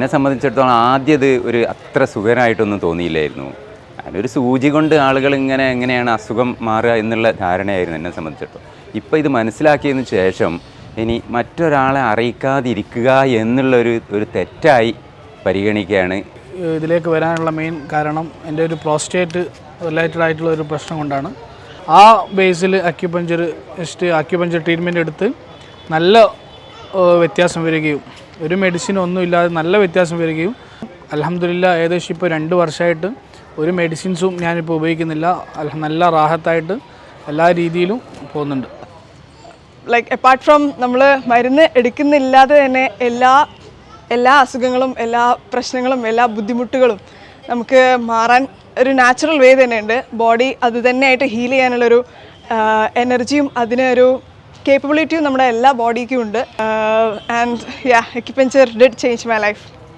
എന്നെ സംബന്ധിച്ചിടത്തോളം ആദ്യം ഇത് ഒരു അത്ര സുഖകരമായിട്ടൊന്നും തോന്നിയില്ലായിരുന്നു. ഞാനൊരു സൂചി കൊണ്ട് ആളുകൾ ഇങ്ങനെ എങ്ങനെയാണ് അസുഖം മാറുക എന്നുള്ള ധാരണയായിരുന്നു എന്നെ സംബന്ധിച്ചിടത്തോളം. ഇപ്പോൾ ഇത് മനസ്സിലാക്കിയതിന് ശേഷം ഇനി മറ്റൊരാളെ അറിയിക്കാതിരിക്കുക എന്നുള്ളൊരു ഒരു തെറ്റായി പരിഗണിക്കുകയാണ്. ഇതിലേക്ക് വരാനുള്ള മെയിൻ കാരണം എന്റെ ഒരു പ്രോസ്റ്റേറ്റ് റിലേറ്റഡ് ആയിട്ടുള്ള ഒരു പ്രശ്നം കൊണ്ടാണ്. ആ ബേസിൽ അക്യുപഞ്ചർ ജസ്റ്റ് അക്യുപഞ്ചർ ട്രീറ്റ്മെന്റ് എടുത്ത് നല്ല വ്യത്യാസം വരികയും ഒരു മെഡിസിൻ ഒന്നും ഇല്ലാതെ നല്ല വ്യത്യാസം വരികയും അലഹമില്ല ഏകദേശം ഇപ്പോൾ രണ്ട് വർഷമായിട്ട് ഒരു മെഡിസിൻസും ഞാനിപ്പോൾ ഉപയോഗിക്കുന്നില്ല. നല്ല റാഹത്തായിട്ട് എല്ലാ രീതിയിലും പോകുന്നുണ്ട്. ലൈക്ക് അപ്പാർട്ട് ഫ്രം നമ്മൾ മരുന്ന് എടുക്കുന്നില്ലാതെ തന്നെ എല്ലാ എല്ലാ അസുഖങ്ങളും എല്ലാ പ്രശ്നങ്ങളും എല്ലാ ബുദ്ധിമുട്ടുകളും നമുക്ക് മാറാൻ ഒരു നാച്ചുറൽ വേ തന്നെയുണ്ട്. ബോഡി അത് തന്നെയായിട്ട് ഹീൽ ചെയ്യാനുള്ളൊരു എനർജിയും അതിനൊരു കേപ്പബിലിറ്റിയും നമ്മുടെ എല്ലാ ബോഡിക്കും ഉണ്ട്. And yeah acupuncture did change my life